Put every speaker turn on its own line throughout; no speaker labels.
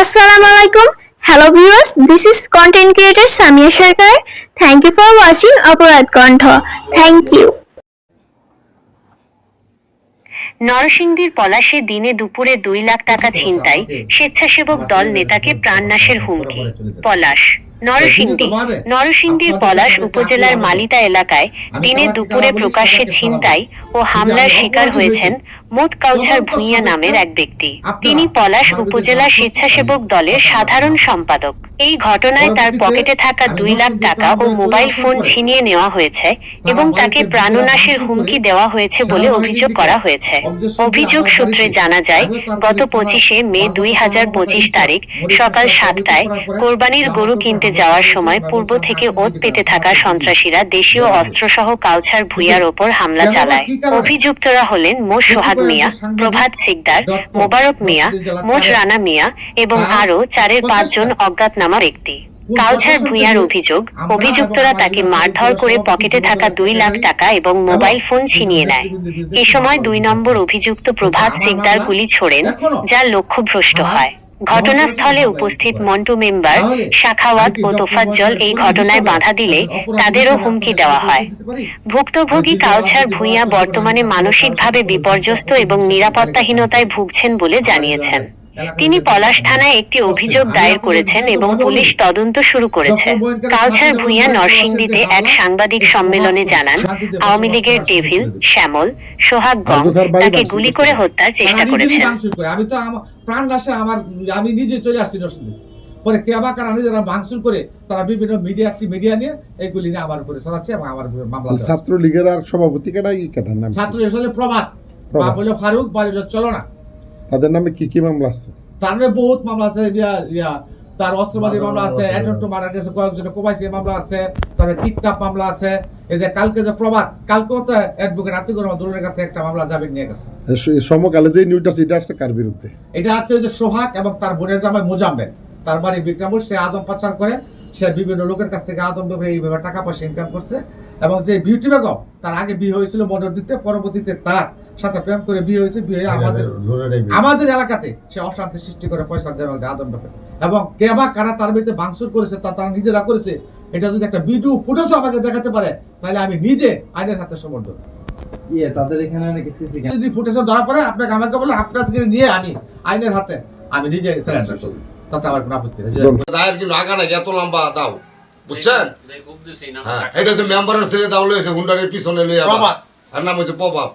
Assalamu alaikum. Hello viewers, this is content creator Samia Sharkar. Thank you for watching Aparat Kantha. Thank you.
নরসিংদীর পলাশে দিনে দুপুরে দুই লাখ টাকা ছিনতাই স্বেচ্ছাসেবক দল নেতাকে প্রাণনাশের হুমকি পলাশ নরসিংদী নরসিংদীর পলাশ উপজেলার মালিতা এলাকায় দিনে দুপুরে প্রকাশ্যে ছিনতাই ও হামলার শিকার হয়েছেন মোট কাউছার ভূঁইয়া নামের এক ব্যক্তি। তিনি পলাশ উপজেলা স্বেচ্ছাসেবক দলের সাধারণ সম্পাদক। এই ঘটনায় তার পকেটে থাকা দুই লাখ টাকা ও মোবাইল ফোন ছিনিয়ে নেওয়া হয়েছে এবং তাকে প্রাণনাশের হুমকি দেওয়া হয়েছে বলে অভিযোগ করা হয়েছে। অভিযোগ সূত্রে জানা যায় গত পঁচিশে মে দুই হাজার পঁচিশ তারিখ সকাল সাতটায় কোরবানির গরু কিনতে যাওয়ার সময় পূর্ব থেকে ওত পেতে থাকা সন্ত্রাসীরা দেশীয় অস্ত্রসহ কাউছার ভুইয়ার ওপর হামলা চালায়। অভিযুক্তরা হলেন মোট সোহাগ মিয়া, প্রভাত সিকদার, মোবারক মিয়া, মোট রানা মিয়া এবং আরও চারের পাঁচজন অজ্ঞাতনামা ব্যক্তি। কাউছার ভুঁইয়ার অভিযোগ, অভিযুক্তরা তাকে মারধর করে পকেটে থাকা দুই লাখ টাকা এবং মোবাইল ফোন ছিনিয়ে নেয়। এ সময় দুই নম্বর অভিযুক্ত প্রভাত সিকদার গুলি ছোড়েন, যা লক্ষ্যভ্রষ্ট হয়। ঘটনাস্থলে উপস্থিত মন্টু মেম্বার শাখাওয়াত ও তোফাজ্জল এই ঘটনায় বাধা দিলে তাদেরও হুমকি দেওয়া হয়। ভুক্তভোগী কাউছার ভূঁইয়া বর্তমানে মানসিকভাবে বিপর্যস্ত এবং নিরাপত্তাহীনতায় ভুগছেন বলে জানিয়েছেন। তিনি পলাশ থানায় একটি অভিযোগ দায়ের করেছেন এবং পুলিশ তদন্ত শুরু করেছে। কাউছার ভূঁইয়া নরসিংদীতে এক সাংবাদিক সম্মেলনে জানান আওয়ামী লীগের ডেভিল শ্যামল সোহাগ গং তাকে গুলি করে হত্যার চেষ্টা করেছেন।
আমি তো আমার প্রাণ নাশে আমার আমি নিজে চলে আসছি নরসিংদী। পরে কে বা কারা নিজেরা ভাঙচুর করে তারা বিভিন্ন মিডিয়া একটি মিডিয়া নিয়ে এইগুলি নিয়ে আমার উপরে ছড়াচ্ছে এবং আমার উপরে মামলা দেওয়া।
ছাত্র লীগের আর সভাপতি কেনা ই কেটার নাম
ছাত্র আসলে প্রভাত। বাপ হলো ফারুক হলো চলো না
তাদের নামে কি কি মামলা আছে?
তার নামে বহুত মামলা আছে ইয়া ইয়া তার অস্ত্রবাদী মামলা আছে অ্যাটেম্প মার্ডার কেসে কয়েকজন কোবাইছে মামলা আছে তারপরে কিডন্যাপ মামলা আছে। এই যে কালকে যে প্রভাত কালকেও তো অ্যাডভোকেট আতিকুর রহমান কাছে একটা মামলা জামিন নিয়ে গেছে।
সমকালে যে নিউজটা আছে এটা আসছে কার বিরুদ্ধে?
এটা যে সোহাগ এবং তার বোনের জামাই মোজাম্মেল। তার বাড়ি বিক্রমপুর সে আদম পাচার করে সে বিভিন্ন লোকের কাছ থেকে আদম ভেবে এইভাবে টাকা পয়সা ইনকাম করছে এবং যে বিউটি বেগম তার আগে বিয়ে হয়েছিল মদর দিতে পরবর্তীতে তার সাথে প্রেম করে বিয়ে হয়েছে বিয়ে আমাদের আমাদের এলাকাতে সে অশান্তি সৃষ্টি করে পয়সা দেওয়া আদম এবং কে বা কারা তার বিরুদ্ধে ভাঙচুর করেছে তা তারা নিজেরা করেছে এটা যদি একটা ভিডিও ফুটেজও আমাকে দেখাতে পারে তাহলে আমি নিজে আইনের হাতে সমর্থন
ইয়ে তাদের এখানে নাকি সিসি
যদি ধরা পড়ে আপনাকে আমাকে বলে আপনার থেকে নিয়ে আমি আইনের হাতে আমি নিজে সারেন্ডার করব। তাতে আমার কোনো আপত্তি নেই।
দায়ের কিন্তু আগা নাকি এত লম্বা দাও। বুঝছেন? হ্যাঁ এটা হচ্ছে মেম্বারের ছেলে দাও লয়েছে হুন্ডারের পিছনে
প্রভাত।
আর নাম হচ্ছে প্রভাব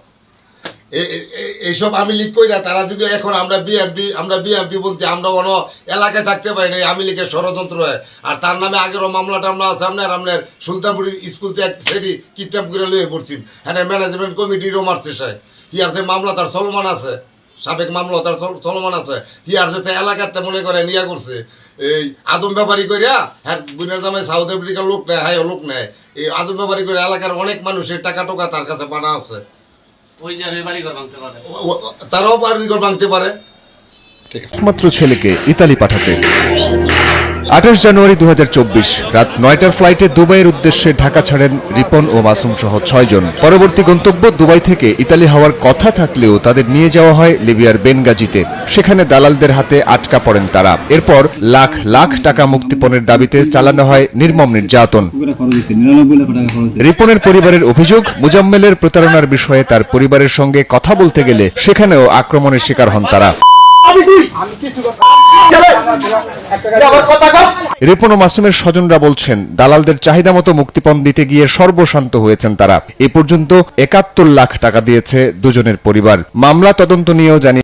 এইসব আমি লিখ না তারা যদি এখন আমরা বিএমপি আমরা বিএমপি বলতে আমরা অন্য এলাকায় থাকতে পারি না আমি লিখের ষড়যন্ত্র হয়। আর তার নামে আগেরও মামলা টামলা আছে, আপনার আপনার সুলতানপুরি স্কুল থেকে এক সেরি কিডন্যাপ করে লয়ে পড়ছি হ্যাঁ ম্যানেজমেন্ট কমিটিরও মারছে সে। হিয়ার যে মামলা তার চলমান আছে, সাবেক মামলা তার চল- চলমান আছে। হিয়ার যে এলাকাতে মনে করে নিয়া করছে। এই আদম ব্যাপারী করিয়া হ্যাঁ বুনের জামাই সাউথ আফ্রিকার লোক নেয় হ্যাঁ লোক নেয়। এই আদম ব্যাপারী করে এলাকার অনেক মানুষের টাকা টোকা তার কাছে পানা আছে।
ওই যে বাড়ি ঘর
তারাও ভাঙতে পারে।
একমাত্র ছেলেকে ইতালি পাঠাতে। আঠাশ জানুয়ারি দু হাজার চব্বিশ, রাত নয়টার ফ্লাইটে দুবাইয়ের উদ্দেশ্যে ঢাকা ছাড়েন রিপন ও মাসুম সহ ছয়জন পরবর্তী গন্তব্য দুবাই থেকে ইতালি হওয়ার কথা থাকলেও তাদের নিয়ে যাওয়া হয় লিবিয়ার বেনগাজিতে। সেখানে দালালদের হাতে আটকা পড়েন তারা। এরপর লাখ লাখ টাকা মুক্তিপণের দাবিতে চালানো হয় নির্মম নির্যাতন। রিপনের পরিবারের অভিযোগ, মুজাম্মেলের প্রতারণার বিষয়ে তার পরিবারের সঙ্গে কথা বলতে গেলে সেখানেও আক্রমণের শিকার হন তারা। রিপন ও মাসুমের স্বজনরা বলছেন দালালদের চাহিদা মতো মুক্তিপণ দিতে গিয়ে সর্বশান্ত হয়েছেন তারা। এ পর্যন্ত একাত্তর লাখ টাকা দিয়েছে দুজনের পরিবার। মামলা তদন্ত নিয়েও জানিয়ে